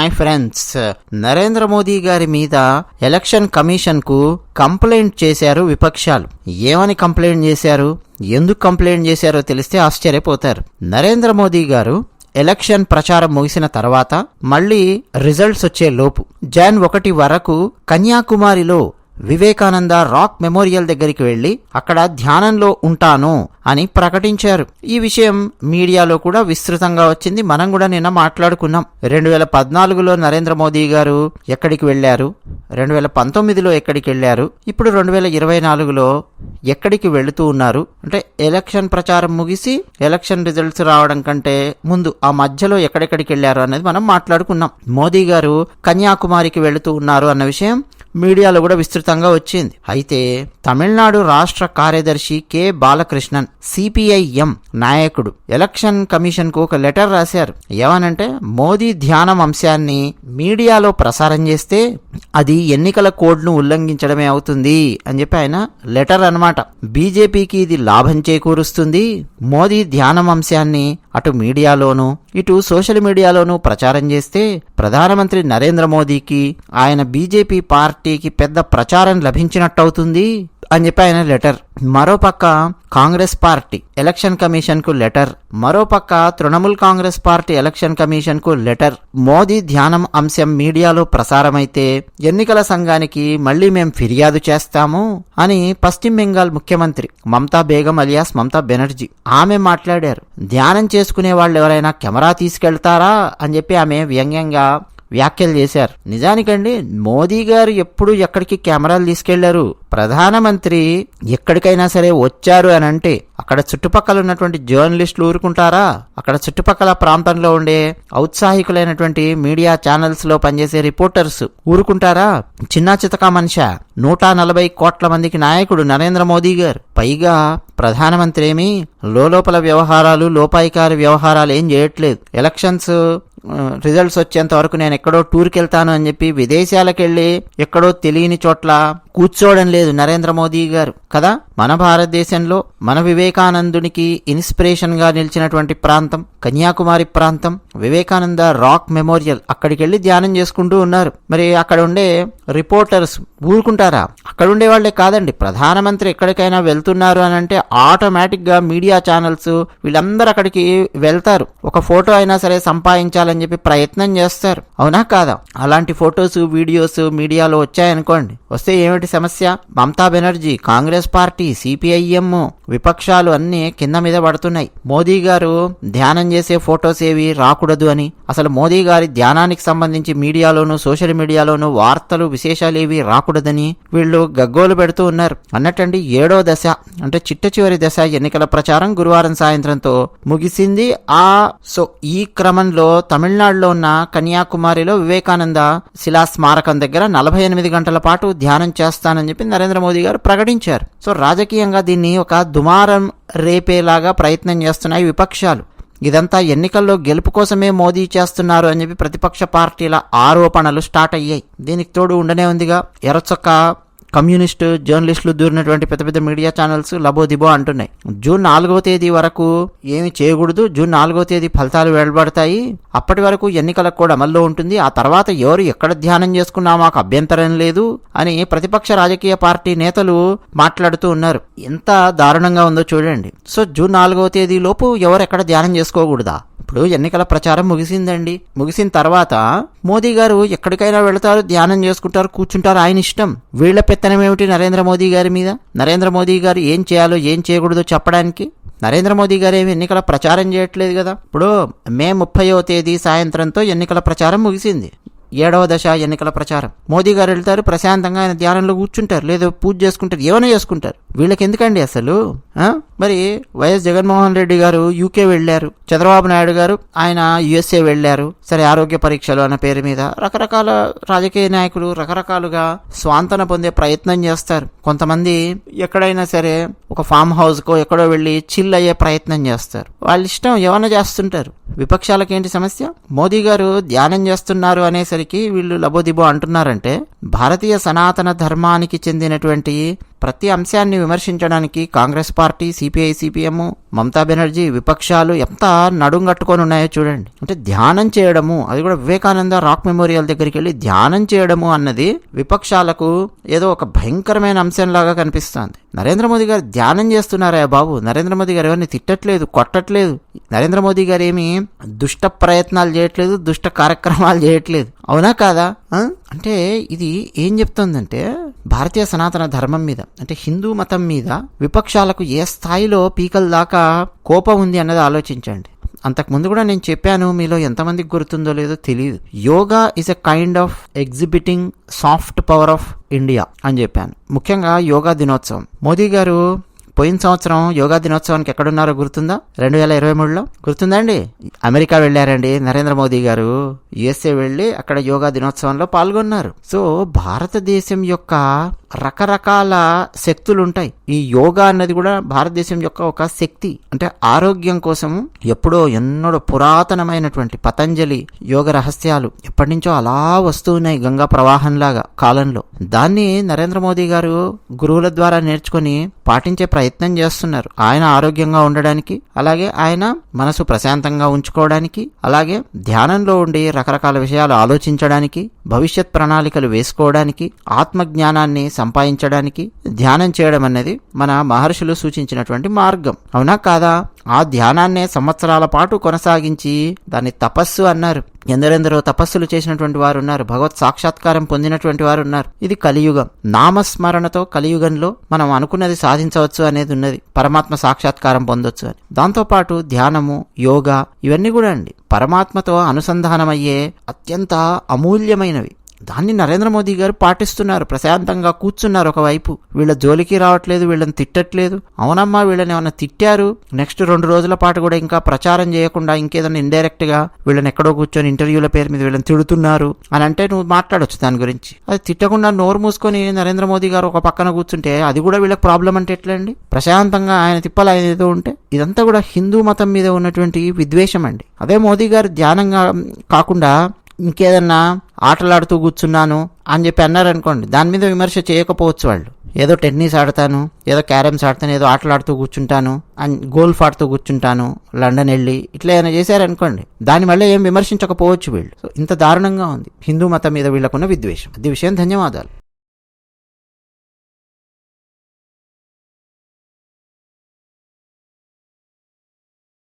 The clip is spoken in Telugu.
హాయ్ ఫ్రెండ్స్ నరేంద్ర మోదీ గారి మీద ఎలక్షన్ కమిషన్కు కంప్లైంట్ చేశారు విపక్షాలు. ఏమని కంప్లైంట్ చేశారు? ఎందుకు కంప్లైంట్ చేశారో తెలిస్తే ఆశ్చర్యపోతారు. నరేంద్ర మోదీ గారు ఎలక్షన్ ప్రచారం ముగిసిన తర్వాత మళ్ళీ రిజల్ట్స్ వచ్చే లోపు జాన్ ఒకటి వరకు కన్యాకుమారిలో వివేకానంద రాక్ మెమోరియల్ దగ్గరికి వెళ్ళి అక్కడ ధ్యానంలో ఉంటాను అని ప్రకటించారు. ఈ విషయం మీడియాలో కూడా విస్తృతంగా వచ్చింది. మనం కూడా నిన్న మాట్లాడుకున్నాం. రెండు వేల పద్నాలుగులో నరేంద్ర మోదీ గారు ఎక్కడికి వెళ్ళారు రెండు వేల పంతొమ్మిదిలో ఎక్కడికి వెళ్ళారు ఇప్పుడు రెండు వేల ఇరవై నాలుగులో ఎక్కడికి వెళుతూ ఉన్నారు? అంటే ఎలక్షన్ ప్రచారం ముగిసి ఎలక్షన్ రిజల్ట్స్ రావడం కంటే ముందు ఆ మధ్యలో ఎక్కడెక్కడికి వెళ్ళారు అనేది మనం మాట్లాడుకున్నాం. మోదీ గారు కన్యాకుమారికి వెళుతూ ఉన్నారు అన్న విషయం మీడియాలో కూడా విస్తృతంగా వచ్చింది. అయితే తమిళనాడు రాష్ట్ర కార్యదర్శి కె. బాలకృష్ణన్ సిపిఐఎం నాయకుడు ఎలక్షన్ కమిషన్కు ఒక లెటర్ రాశారు. ఏమనంటే మోదీ ధ్యానం అంశాన్ని మీడియాలో ప్రసారం చేస్తే అది ఎన్నికల కోడ్ను ఉల్లంఘించడమే అవుతుంది అని చెప్పి ఆయన లెటర్ అన్నమాట. బీజేపీకి ఇది లాభం చేకూరుస్తుంది. మోదీ ధ్యానం అంశాన్ని అటు మీడియాలోనూ ఇటు సోషల్ మీడియాలోనూ ప్రచారం చేస్తే ప్రధానమంత్రి నరేంద్ర మోదీకి ఆయన బీజేపీ పార్టీకి పెద్ద ప్రచారం లభించినట్టవుతుంది. అని చెప్పి ఆయన లెటర్. మరోపక్క కాంగ్రెస్ పార్టీ ఎలక్షన్ కమిషన్కు లెటర్ మరోపక్క తృణమూల్ కాంగ్రెస్ పార్టీ ఎలక్షన్ కమిషన్కు లెటర్. మోదీ ధ్యానం అంశం మీడియాలో ప్రసారమైతే ఎన్నికల సంఘానికి మళ్ళీ మేం ఫిర్యాదు చేస్తాము అని పశ్చిమ బెంగాల్ ముఖ్యమంత్రి మమతా బేగం అలియాస్ మమతా బెనర్జీ ఆమె మాట్లాడారు. ధ్యానం చేసుకునే వాళ్ళు ఎవరైనా కెమెరా తీసుకెళ్తారా అని చెప్పి ఆమె వ్యంగ్యంగా వ్యాఖ్యలు చేశారు. నిజానికండి మోదీ గారు ఎప్పుడు ఎక్కడికి కెమెరాలు తీసుకెళ్ళారు. ప్రధానమంత్రి ఎక్కడికైనా సరే వచ్చారు అని అంటే అక్కడ చుట్టుపక్కల ఉన్నటువంటి జర్నలిస్టులు ఊరుకుంటారా? అక్కడ చుట్టుపక్కల ప్రాంతంలో ఉండే ఔత్సాహికులైనటువంటి మీడియా ఛానల్స్లో పనిచేసే రిపోర్టర్స్ ఊరుకుంటారా? చిన్న చితకా మనిష నూట నలభై కోట్ల మందికి నాయకుడు నరేంద్ర మోదీ గారు. పైగా ప్రధానమంత్రి ఏమి లోపల వ్యవహారాలు లోపాయికారి వ్యవహారాలు ఏం చేయట్లేదు. ఎలక్షన్స్ రిజల్ట్స్ వచ్చేంత వరకు నేను ఎక్కడో టూర్కి వెళ్తాను అని చెప్పి విదేశాలకు వెళ్ళి ఎక్కడో తెలియని చోట్ల కూర్చోవడం లేదు నరేంద్ర మోదీ గారు. కదా? మన భారతదేశంలో మన వివేకానందునికి ఇన్స్పిరేషన్గా నిలిచినటువంటి ప్రాంతం కన్యాకుమారి ప్రాంతం వివేకానంద రాక్ మెమోరియల్ అక్కడికి వెళ్ళి ధ్యానం చేసుకుంటూ ఉన్నారు. మరి అక్కడ ఉండే రిపోర్టర్స్ ఊరుకుంటారా? అక్కడ ఉండే వాళ్ళే కాదండి. ప్రధానమంత్రి ఎక్కడికైనా వెళ్తున్నారు అని అంటే ఆటోమేటిక్గా మీడియా ఛానల్స్ వీళ్ళందరూ అక్కడికి వెళ్తారు. ఒక ఫోటో అయినా సరే సంపాదించాలని చెప్పి ప్రయత్నం చేస్తారు. అవునా కాదా? అలాంటి ఫొటోస్ వీడియోస్ మీడియాలో వచ్చాయనుకోండి. వస్తే ఏమిటి? సమస్య. Mamata Banerjee Congress party CPIM. విపక్షాలు అన్ని కింద మీద పడుతున్నాయి. మోదీ గారు ధ్యానం చేసే ఫొటోస్ ఏవి? రాకూడదు అని. అసలు మోదీ గారి ధ్యానానికి సంబంధించి మీడియాలోను సోషల్ మీడియాలోను వార్తలు విశేషాలు ఏవి? రాకూడదని వీళ్ళు గగ్గోలు పెడుతూ ఉన్నారు. అన్నట్టండి ఏడో దశ అంటే చిట్ట చివరి దశ ఎన్నికల ప్రచారం గురువారం సాయంత్రంతో ముగిసింది. ఆ సో ఈ క్రమంలో తమిళనాడులో ఉన్న కన్యాకుమారిలో వివేకానంద శిలా స్మారకం దగ్గర నలభై ఎనిమిది గంటల పాటు ధ్యానం చేస్తానని చెప్పి నరేంద్ర మోదీ గారు ప్రకటించారు. సో రాజకీయంగా దీన్ని ఒక దుమారం రేపేలాగా ప్రయత్నం చేస్తున్నాయి విపక్షాలు. ఇదంతా ఎన్నికల్లో గెలుపు కోసమే మోదీ చేస్తున్నారు అని చెప్పి ప్రతిపక్ష పార్టీల ఆరోపణలు స్టార్ట్ అయ్యాయి. దీనికి తోడు ఉండనే ఉందిగా. ఎర్రచొక్క కమ్యూనిస్టు జర్నలిస్టులు దూరినటువంటి పెద్ద పెద్ద మీడియా ఛానల్స్ లబోదిబో అంటున్నాయి. జూన్ నాలుగవ తేదీ వరకు ఏమి చేయకూడదు. జూన్ నాలుగవ తేదీ ఫలితాలు వెలువడతాయి. అప్పటి వరకు ఎన్నికలకు కూడా అమల్లో ఉంటుంది. ఆ తర్వాత ఎవరు ఎక్కడ ధ్యానం చేసుకున్నా మాకు అభ్యంతరం లేదు అని ప్రతిపక్ష రాజకీయ పార్టీ నేతలు మాట్లాడుతూ ఉన్నారు. ఎంత దారుణంగా ఉందో చూడండి. సో జూన్ నాలుగవ తేదీ లోపు ఎవరు ఎక్కడ ధ్యానం చేసుకోకూడదా? ఇప్పుడు ఎన్నికల ప్రచారం ముగిసిందండి. ముగిసిన తర్వాత మోదీ గారు ఎక్కడికైనా వెళతారు ధ్యానం చేసుకుంటారు కూర్చుంటారు ఆయన ఇష్టం. వీళ్ళ పెత్తనం ఏమిటి నరేంద్ర మోదీ గారి మీద? నరేంద్ర మోదీ గారు ఏం చేయాలో ఏం చేయకూడదో చెప్పడానికి? నరేంద్ర మోదీ గారు ఏమి ఎన్నికల ప్రచారం చేయట్లేదు కదా? ఇప్పుడు మే ముప్పయో తేదీ సాయంత్రంతో ఎన్నికల ప్రచారం ముగిసింది. ఏడవ దశ ఎన్నికల ప్రచారం. మోదీ గారు వెళ్తారు ప్రశాంతంగా ఆయన ధ్యానంలో కూర్చుంటారు లేదా పూజ చేసుకుంటారు ఏమైనా చేసుకుంటారు. వీళ్ళకి ఎందుకండి అసలు మరి వైఎస్ జగన్మోహన్ రెడ్డి గారు యూకే వెళ్ళారు చంద్రబాబు నాయుడు గారు ఆయన యుఎస్ఏ వెళ్ళారు సరే ఆరోగ్య పరీక్షలు అన్న పేరు మీద రకరకాల రాజకీయ నాయకులు రకరకాలుగా స్వాంతన పొందే ప్రయత్నం చేస్తారు. కొంతమంది ఎక్కడైనా సరే ఒక ఫామ్ హౌస్కో ఎక్కడో వెళ్ళి చిల్ అయ్యే ప్రయత్నం చేస్తారు. వాళ్ళ ఇష్టం ఏమైనా చేస్తుంటారు. విపక్షాలకేంటి సమస్య? మోదీ గారు ధ్యానం చేస్తున్నారు అనేసరికి వీళ్ళు లబోదిబో అంటున్నారంటే భారతీయ సనాతన ధర్మానికి చెందినటువంటి ప్రతి అంశాన్ని విమర్శించడానికి Congress party CPI CPM Mamata Banerjee విపక్షాలు ఎంత నడుంగట్టుకొని ఉన్నాయో చూడండి. అంటే ధ్యానం చేయడము అది కూడా వివేకానంద రాక్ మెమోరియల్ దగ్గరికి వెళ్ళి ధ్యానం చేయడము అన్నది విపక్షాలకు ఏదో ఒక భయంకరమైన అంశంలాగా కనిపిస్తుంది. నరేంద్ర మోదీ గారు ధ్యానం చేస్తున్నారా బాబు? నరేంద్ర మోదీ గారు ఎవరిని తిట్టట్లేదు కొట్టట్లేదు. నరేంద్ర మోదీ గారు ఏమి దుష్ట ప్రయత్నాలు చేయట్లేదు దుష్ట కార్యక్రమాలు చేయట్లేదు. అవునా కాదా? అంటే ఇది ఏం చెప్తుందంటే భారతీయ సనాతన ధర్మం మీద అంటే హిందూ మతం మీద విపక్షాలకు ఏ స్థాయిలో పీకల దాకా కోపం ఉంది అన్నది ఆలోచించండి. అంతకుముందు కూడా నేను చెప్పాను మీలో ఎంతమందికి గుర్తుందో లేదో తెలియదు yoga is a kind of exhibiting soft power of India అని చెప్పాను. ముఖ్యంగా యోగా దినోత్సవం. మోదీ గారు పోయిన సంవత్సరం యోగా దినోత్సవానికి ఎక్కడున్నారో గుర్తుందా? రెండు వేల ఇరవై మూడులో? గుర్తుందండి అమెరికా వెళ్ళారండి నరేంద్ర మోదీ గారు. యుఎస్ఏ వెళ్ళి అక్కడ యోగా దినోత్సవంలో పాల్గొన్నారు. సో భారతదేశం యొక్క రకరకాల శక్తులు ఉంటాయి ఈ యోగా అన్నది కూడా భారతదేశం యొక్క ఒక శక్తి. అంటే ఆరోగ్యం కోసం ఎప్పుడో ఎన్నడో పురాతనమైనటువంటి పతంజలి యోగ రహస్యాలు ఎప్పటి నుంచో అలా వస్తూ ఉన్నాయి గంగా ప్రవాహంలాగా కాలంలో. దాన్ని నరేంద్ర మోదీ గారు గురువుల ద్వారా నేర్చుకొని పాటించే ప్రయత్నం చేస్తున్నారు. ఆయన ఆరోగ్యంగా ఉండడానికి అలాగే ఆయన మనసు ప్రశాంతంగా ఉంచుకోవడానికి అలాగే ధ్యానంలో ఉండి రకరకాల విషయాలు ఆలోచించడానికి భవిష్యత్ ప్రణాళికలు వేసుకోవడానికి ఆత్మజ్ఞానాన్ని సంపాదించడానికి ధ్యానం చేయడం అనేది మన మహర్షులు సూచించినటువంటి మార్గం. అవునా కాదా? ఆ ధ్యానాన్నే సంవత్సరాల పాటు కొనసాగించి దాన్ని తపస్సు అన్నారు. ఎందరెందరో తపస్సులు చేసినటువంటి వారు ఉన్నారు భగవత్ సాక్షాత్కారం పొందినటువంటి వారు ఉన్నారు ఇది కలియుగం. నామస్మరణతో కలియుగంలో మనం అనుకున్నది సాధించవచ్చు అనేది ఉన్నది. పరమాత్మ సాక్షాత్కారం పొందొచ్చు అని. దాంతోపాటు ధ్యానము యోగా ఇవన్నీ కూడా అండి. పరమాత్మతో అనుసంధానమయ్యే అత్యంత అమూల్యమైనవి. దాన్ని నరేంద్ర మోదీ గారు పాటిస్తున్నారు. ప్రశాంతంగా కూర్చున్నారు ఒకవైపు. వీళ్ళ జోలికి రావట్లేదు వీళ్ళని తిట్టట్లేదు. అవునమ్మా వీళ్ళని ఏమైనా తిట్టారు? నెక్స్ట్ రెండు రోజుల పాటు కూడా ఇంకా ప్రచారం చేయకుండా ఇంకేదైనా ఇండైరెక్ట్గా వీళ్ళని ఎక్కడో కూర్చొని ఇంటర్వ్యూల పేరు మీద వీళ్ళని తిడుతున్నారు అని అంటే నువ్వు మాట్లాడొచ్చు దాని గురించి. అది తిట్టకుండా నోరు మూసుకొని నరేంద్ర మోదీ గారు ఒక పక్కన కూర్చుంటే అది కూడా వీళ్ళకి ప్రాబ్లం అంటే ఎట్లా అండి ప్రశాంతంగా ఆయన తిప్పలు ఆయన ఏదో ఉంటే ఇదంతా కూడా హిందూ మతం మీద ఉన్నటువంటి విద్వేషం అండి. అదే మోదీ గారు ధ్యానంగా కాకుండా ఇంకేదన్నా ఆటలాడుతూ కూర్చున్నాను అని చెప్పి అన్నారనుకోండి దాని మీద విమర్శ చేయకపోవచ్చు వాళ్ళు. ఏదో టెన్నిస్ ఆడతాను ఏదో క్యారమ్స్ ఆడతాను ఏదో ఆటలాడుతూ కూర్చుంటాను అండ్ గోల్ఫ్ ఆడుతూ కూర్చుంటాను లండన్ వెళ్ళి ఇట్లా ఏమైనా చేశారనుకోండి దాని వల్ల ఏం విమర్శించకపోవచ్చు వీళ్ళు. సో ఇంత దారుణంగా ఉంది. హిందూ మతం మీద వీళ్ళకున్న విద్వేషం. అది విషయం ధన్యవాదాలు.